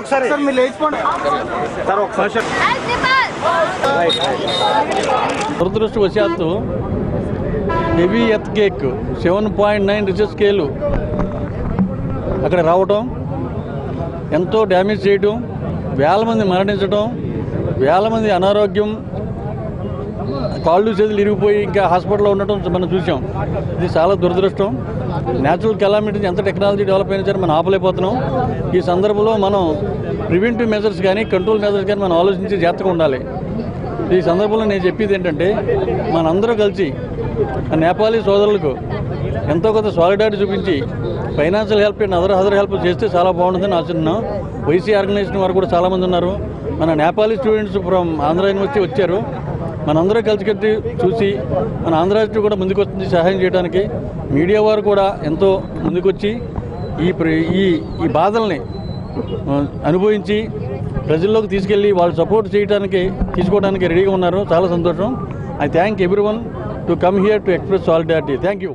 ఒకసారి. సార్ మీరు లేచిపోండి. సార్ ఒకసారి దురదృష్టవశాత్తు heavy earthquake seven point nine Richter scale. అక్కడ రావటం ఎంతో డ్యామేజ్ చేయటం వేల మంది మరణించడం వేల మంది అనారోగ్యం కాళ్ళు చేతులు ఇరిగిపోయి ఇంకా హాస్పిటల్లో ఉండటం మనం చూసాం ఇది చాలా దురదృష్టం. న్యాచురల్ కెలామిటీస్ ఎంత టెక్నాలజీ డెవలప్ అయినా సరే మనం ఆపలేకపోతున్నాం. ఈ సందర్భంలో మనం ప్రివెంటివ్ మెజర్స్ కానీ కంట్రోల్ మెజర్స్ కానీ మనం ఆలోచించి జాగ్రత్తగా ఉండాలి. ఈ సందర్భంలో నేను చెప్పేది ఏంటంటే మనందరూ కలిసి ఆ నేపాలీ సోదరులకు ఎంతో కొంత సాలిడారిటీ చూపించి financial help and other other help చేస్తే చాలా బాగుంటుందని ఆశిస్తున్నాం. వైసీ ఆర్గనైజేషన్ వారు కూడా చాలామంది ఉన్నారు. మన Nepali students from Andhra university వచ్చారు. మనందరూ కలిసి చూసి మన ఆంధ్ర యూనివర్సిటీ కూడా ముందుకు సహాయం చేయడానికి. మీడియా వారు కూడా ఎంతో ముందుకొచ్చి ఈ ప్ర- ఈ ఈ బాధల్ని అనుభవించి ప్రజల్లోకి తీసుకెళ్ళి వాళ్ళు సపోర్ట్ చేయడానికి తీసుకోవడానికి రెడీగా ఉన్నారు. చాలా సంతోషం. I thank everyone to come here to express solidarity thank you